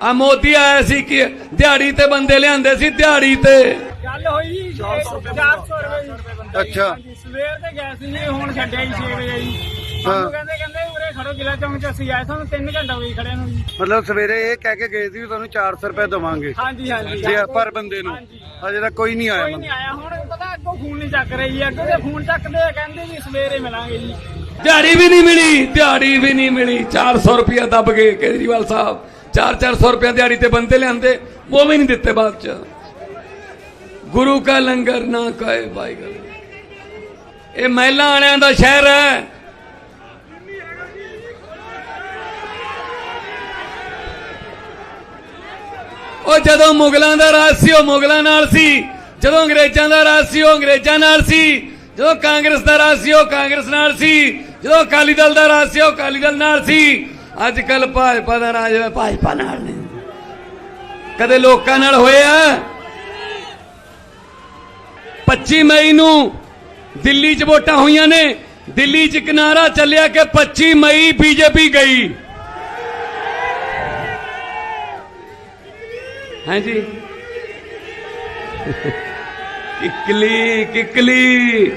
ਆ ਮੋਦੀ ਆਇਆ ਸੀ ਕਿ ਦਿਹਾੜੀ ਤੇ ਬੰਦੇ ਲਿਆਂਦੇ ਸੀ ਦਿਹਾੜੀ ਤੇ। ਗੱਲ ਹੋਈ ਜੀ 400 ਰੁਪਏ ਅੱਛਾ। ਸਵੇਰ ਤੇ ਗਏ ਸੀ ਜੀ ਹੁਣ ਛੱਡਿਆ ਜੀ 6 ਵਜੇ ਜੀ। ਸਾਨੂੰ ਕਹਿੰਦੇ ਕਹਿੰਦੇ ਉਰੇ ਖੜੋ ਕਿਲਾ ਚੌਂਕ ਚ ਅਸੀਂ ਆਏ ਸਾਨੂੰ 3 ਘੰਟਾ ਹੋ ਗਏ ਖੜੇ ਨੂੰ ਜੀ। ਮਤਲਬ ਸਵੇਰੇ ਇਹ ਕਹਿ ਕੇ ਗਏ ਸੀ ਵੀ ਤੁਹਾਨੂੰ 400 ਰੁਪਏ ਦਵਾਂਗੇ। ਹਾਂਜੀ ਹਾਂਜੀ। ਜੇ ਪਰ ਬੰਦੇ ਨੂੰ। ਹਾਂਜੀ। ਅਜੇ ਤੱਕ ਕੋਈ ਨਹੀਂ ਆਇਆ ਕੋਈ ਨਹੀਂ ਆਇਆ। ਹੁਣ ਪਤਾ ਅੱਗੋਂ ਫੋਨ ਨਹੀਂ ਚੱਕ ਰਹੀ ਜੀ। ਅੱਗੋਂ ਦੇ ਫੋਨ ਚੱਕਦੇ ਆ ਕਹਿੰਦੇ ਜੀ ਸਵੇਰੇ ਮਿਲਾਂਗੇ ਜੀ। ਦਿਹਾੜੀ ਵੀ ਨਹੀਂ ਮਿਲੀ ਦਿਹਾੜੀ ਵੀ ਨਹੀਂ ਮਿਲੀ। 400 ਰੁਪਇਆ ਦੱਬ ਗਏ ਕੇਜਰੀਵਾਲ ਸਾਹਿਬ। 4-400 ਰੁਪਇਆ ਦਿਹਾੜੀ ਤੇ ਬੰਦੇ ਲਿਆਂਦੇ ਉਹ ਵੀ ਨਹੀਂ ਦਿੱਤੇ ਬਾਅਦ ਚ ਗੁਰੂ ਕਾ ਲੰਗਰ ਨਾ ਕਾਏ ਵਾਹਿਗੁਰੂ ਇਹ ਮਹਿਲਾ ਵਾਲਿਆਂ ਦਾ ਸ਼ਹਿਰ ਹੈ ਉਹ ਜਦੋਂ ਮੁਗਲਾਂ ਦਾ ਰਾਜ ਸੀ ਉਹ ਮੁਗਲਾਂ ਨਾਲ ਸੀ ਜਦੋਂ ਅੰਗਰੇਜ਼ਾਂ ਦਾ ਰਾਜ ਸੀ ਉਹ ਅੰਗਰੇਜ਼ਾਂ ਨਾਲ ਸੀ ਜਦੋਂ ਕਾਂਗਰਸ ਦਾ ਰਾਜ ਸੀ ਉਹ ਕਾਂਗਰਸ ਨਾਲ ਸੀ ਜਦੋਂ ਅਕਾਲੀ ਦਲ ਦਾ ਰਾਜ ਸੀ ਉਹ ਅਕਾਲੀ ਦਲ ਨਾਲ ਸੀ ਅੱਜ ਕੱਲ ਭਾਜਪਾ ਦਾ ਰਾਜ ਹੋਇਆ ਭਾਜਪਾ ਨਾਲ ਨਹੀਂ। ਕਦੇ ਲੋਕਾਂ ਨਾਲ ਹੋਇਆ। 25 ਮਈ ਨੂੰ ਦਿੱਲੀ 'ਚ ਵੋਟਾਂ ਹੋਈਆਂ ਨੇ। ਦਿੱਲੀ 'ਚ ਕਿਨਾਰਾ ਚੱਲਿਆ ਕਿ 25 ਮਈ ਬੀਜੇਪੀ ਗਈ। ਹਾਂਜੀ। ਕਿਕਲੀ ਕਿਕਲੀ।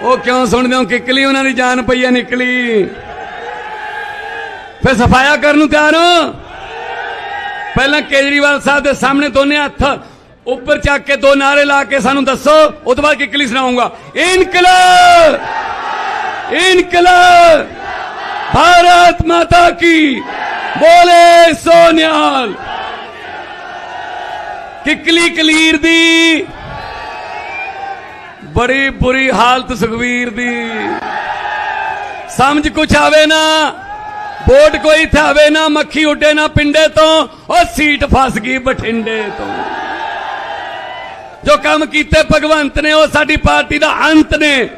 ਉਹ ਕਿਉਂ ਸੁਣਦੇ ਹੋ? ਕਿਕਲੀ ਉਹਨਾਂ ਦੀ ਜਾਨ ਪਈ ਆ ਨਿਕਲੀ। ਫਿਰ ਸਫਾਇਆ ਕਰਨ ਨੂੰ ਤਿਆਰ ਹੋ। ਪਹਿਲਾਂ ਕੇਜਰੀਵਾਲ ਸਾਹਿਬ ਦੇ ਸਾਹਮਣੇ ਦੋਨੇ ਹੱਥ ਉੱਪਰ ਚੱਕ ਕੇ ਦੋ ਨਾਰੇ ਲਾ ਕੇ ਸਾਨੂੰ ਦੱਸੋ ਉਸ ਤੋਂ ਬਾਅਦ ਕਿੱਕਲੀ ਸੁਣਾਉਂਗਾ। ਇਨਕਲਾਬ! ਇਨਕਲਾਬ! ਭਾਰਤ ਮਾਤਾ ਕੀ ਬੋਲੇ ਸੋਨਿਆਲ। ਕਿੱਕਲੀ ਕਲੀਰ ਦੀ। ਬੜੀ ਬੁਰੀ ਹਾਲਤ ਸੁਖਵੀਰ ਦੀ। ਸਮਝ ਕੁਛ ਆਵੇ ਨਾ। ਵੋਟ ਕੋਈ ਥਾਵੇ ਨਾ, ਮੱਖੀ ਉੱਡੇ ਨਾ ਪਿੰਡੇ ਤੋਂ, ਉਹ ਸੀਟ ਫਸ ਗਈ ਬਠਿੰਡੇ ਤੋਂ। ਜੋ ਕੰਮ ਕੀਤੇ ਭਗਵੰਤ ਨੇ, ਉਹ ਸਾਡੀ ਪਾਰਟੀ ਦਾ ਅੰਤ ਨੇ।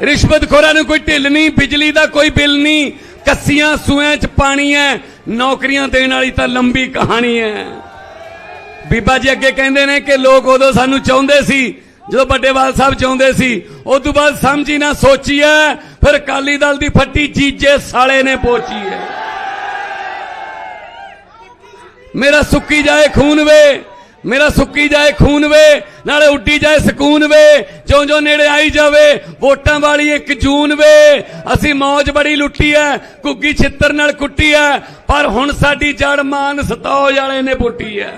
ਰਿਸ਼ਵਤਖੋਰਾਂ ਨੂੰ ਕੋਈ ਢਿੱਲ ਨਹੀਂ, ਬਿਜਲੀ ਦਾ ਕੋਈ ਬਿੱਲ ਨਹੀਂ, ਕੱਸੀਆਂ ਸੂਆਂ 'ਚ ਪਾਣੀ ਹੈ, ਨੌਕਰੀਆਂ ਦੇਣ ਵਾਲੀ ਤਾਂ ਲੰਬੀ ਕਹਾਣੀ ਹੈ। ਬੀਬਾ ਜੀ ਅੱਗੇ ਕਹਿੰਦੇ ਨੇ ਕਿ ਲੋਕ ਉਦੋਂ ਸਾਨੂੰ ਚਾਹੁੰਦੇ ਸੀ ਜਦੋਂ ਵੱਡੇਵਾਲ ਸਾਹਿਬ ਚਾਹੁੰਦੇ ਸੀ ਉਸ ਤੋਂ ਬਾਅਦ ਸਮਝੀ ਨਾ ਸੋਚੀ ਐ ਫਿਰ ਅਕਾਲੀ ਦਲ ਦੀ ਫੱਟੀ ਜੀਜੇ ਸਾਲੇ ਨੇ ਪੋਚੀ ਐ ਮੇਰਾ ਸੁੱਕੀ ਜਾਏ ਖੂਨ ਵੇ, ਮੇਰਾ ਸੁੱਕੀ ਜਾਏ ਖੂਨ ਵੇ, ਨਾਲੇ ਉੱਡੀ ਜਾਏ ਸਕੂਨ ਵੇ ਜਿਉਂ ਜਿਉਂ ਨੇੜੇ ਆਈ ਜਾਵੇ, ਵੋਟਾਂ ਵਾਲੀ ਇੱਕ ਜੂਨ ਵੇ। ਅਸੀਂ ਮੌਜ ਬੜੀ ਲੁੱਟੀ ਐ ਕੁੱਗੀ ਛਿੱਤਰ ਨਾਲ ਕੁੱਟੀ ਐ ਪਰ ਹੁਣ ਸਾਡੀ ਜੜ ਮਾਨ ਸਤੌਜ ਵਾਲੇ ਨੇ ਪੁੱਟੀ ਐ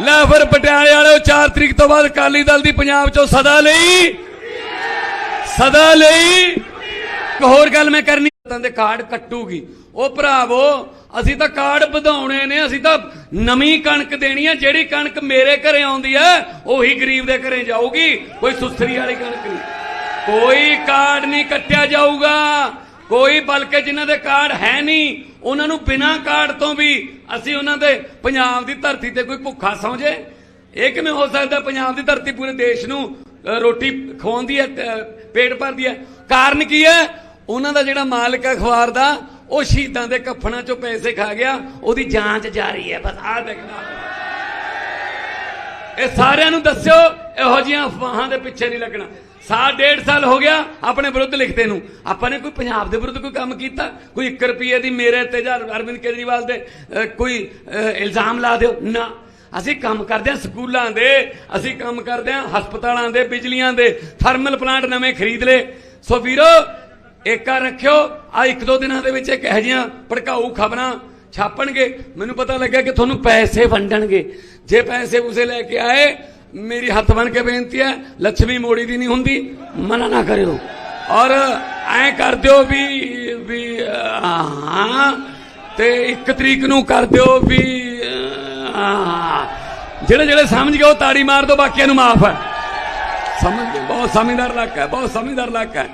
ਲੈ ਫਿਰ ਪਟਿਆਲੇ ਵਾਲਿਓ 4 ਤਰੀਕ ਤੋਂ ਬਾਅਦ ਅਕਾਲੀ ਦਲ ਦੀ ਪੰਜਾਬ ਚੋਂ ਸਦਾ ਲਈ। ਸਦਾ ਲਈ। ਇੱਕ ਹੋਰ ਗੱਲ ਮੈਂ ਕਰਨੀ, ਤਾਂ ਦੇ ਕਾਰਡ ਕੱਟੂਗੀ। ਉਹ ਭਰਾਵੋ, ਅਸੀਂ ਤਾਂ ਕਾਰਡ ਵਧਾਉਣੇ ਨੇ, ਅਸੀਂ ਤਾਂ ਨਵੀਂ ਕਣਕ ਦੇਣੀ ਹੈ ਜਿਹੜੀ ਕਣਕ ਮੇਰੇ ਘਰੇ ਆਉਂਦੀ ਹੈ ਉਹੀ ਗਰੀਬ ਦੇ ਘਰੇ ਜਾਊਗੀ, ਕੋਈ ਸੁਸਰੀ ਵਾਲੀ ਕਣਕ ਨਹੀਂ। ਕੋਈ ਕਾਰਡ ਨਹੀਂ ਕੱਟਿਆ ਜਾਊਗਾ। ਕੋਈ ਬਲਕਿ ਜਿਨ੍ਹਾਂ ਦੇ ਕਾਰਡ ਹੈ ਨਹੀਂ, ਉਹਨਾਂ ਨੂੰ ਬਿਨਾਂ ਕਾਰਡ ਤੋਂ ਵੀ ਅਸੀਂ ਉਹਨਾਂ ਦੇ ਪੰਜਾਬ ਦੀ ਧਰਤੀ ਤੇ ਕੋਈ ਭੁੱਖਾ ਸੌਂ ਜੇ ਇਹ ਕਿਵੇਂ ਹੋ ਸਕਦਾ ਪੰਜਾਬ ਦੀ ਧਰਤੀ ਪੂਰੇ ਦੇਸ਼ ਨੂੰ ਰੋਟੀ ਖਵਾਉਂਦੀ ਹੈ ਪੇਟ ਭਰਦੀ ਹੈ? ਕਾਰਨ ਕੀ ਹੈ? ਉਹਨਾਂ ਦਾ ਜਿਹੜਾ ਮਾਲਕ ਹੈ ਅਖਬਾਰ ਦਾ ਉਹ ਸ਼ਹੀਦਾਂ ਦੇ ਕਫਨਾਂ ਚੋਂ ਪੈਸੇ ਖਾ ਗਿਆ, ਉਹਦੀ ਜਾਂਚ ਜਾਰੀ ਹੈ। ਬਸ ਆਹ ਦੇਖਣਾ। ਇਹ ਸਾਰਿਆਂ ਨੂੰ ਦੱਸਿਓ, ਇਹੋ ਜਿਹੀਆਂ ਅਫਵਾਹਾਂ ਦੇ ਪਿੱਛੇ ਨਹੀਂ ਲੱਗਣਾ। ਸਾਲ, ਡੇਢ ਸਾਲ ਹੋ ਗਿਆ, ਆਪਣੇ ਵਿਰੁੱਧ ਲਿਖਦੇ ਨੂੰ। ਆਪਾਂ ਨੇ ਕੋਈ ਪੰਜਾਬ ਦੇ ਵਿਰੁੱਧ ਕੋਈ ਕੰਮ ਕੀਤਾ? ਕੋਈ 1 ਰੁਪਏ ਦੀ ਮੇਰੇ ਤੇ ਜਾਂ ਅਰਵਿੰਦ ਕੇਜਰੀਵਾਲ ਦੇ ਕੋਈ ਇਲਜ਼ਾਮ ਲਾ ਦਿਓ? ਨਾ। ਅਸੀਂ ਕੰਮ ਕਰਦੇ ਹਾਂ ਸਕੂਲਾਂ ਦੇ, ਅਸੀਂ ਕੰਮ ਕਰਦੇ ਹਾਂ ਹਸਪਤਾਲਾਂ ਦੇ, ਬਿਜਲੀਆਂ ਦੇ, ਥਰਮਲ ਪਲਾਂਟ ਨਵੇਂ ਖਰੀਦ ਲਏ। ਸੋ ਵੀਰੋ, ਏਕਾ ਰੱਖਿਓ ਆ ਇੱਕ ਦੋ ਦਿਨਾਂ ਦੇ ਵਿੱਚ ਇੱਕ ਇਹੋ ਜਿਹੀਆਂ ਭੜਕਾਊ ਖਬਰਾਂ ਛਾਪਣਗੇ। ਮੈਨੂੰ ਪਤਾ ਲੱਗਾ ਕਿ ਤੁਹਾਨੂੰ ਪੈਸੇ ਵੰਡਣਗੇ। ਜੇ ਪੈਸੇ ਉਸੇ ਲੈ ਕੇ ਆਏ ਮੇਰੀ ਹੱਥ ਬਣ ਕੇ ਬੇਨਤੀ ਹੈ ਲక్ష్ਮੀ ਮੋੜੀ ਦੀ ਨਹੀਂ ਹੁੰਦੀ, ਮਨਾ ਨਾ ਕਰਿਓ। ਔਰ ਐ ਕਰ ਦਿਓ ਵੀ ਵੀ ਹਾਂ, ਤੇ ਇੱਕ ਤਰੀਕ ਨੂੰ ਕਰ ਦਿਓ ਵੀ ਜਿਹੜੇ ਜਿਹੜੇ ਸਮਝ ਗਏ ਉਹ ਤਾੜੀ ਮਾਰ ਦਿਓ, ਬਾਕੀਆਂ ਨੂੰ ਮਾਫ ਹੈ। ਸਮਝ ਗਏ? ਬਹੁਤ ਸਮਝਦਾਰ ਇਲਾਕਾ ਹੈ, ਬਹੁਤ ਸਮਝਦਾਰ ਇਲਾਕਾ ਹੈ।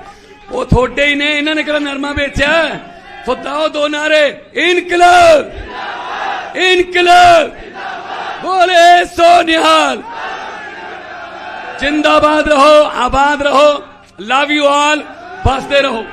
ਉਹ ਥੋੜੇ ਹੀ ਨੇ, ਇਹਨਾਂ ਨੇ ਕਿਹੜਾ ਨਰਮਾ ਵੇਚਿਆ? ਹੈ? ਸੋ ਦਾਓ ਦੋ ਨਾਰੇ, ਇਨਕਲਾਬ। ਇਨਕਲਾਬ। ਬੋਲੇ, ਸੋ ਨਿਹਾਲ। ਜਿੰਦਾਬਾਦ ਰਹੋ ਆਬਾਦ ਰਹੋ ਲਵ ਯੂ ਆਲ ਬਸਦੇ ਰਹੋ।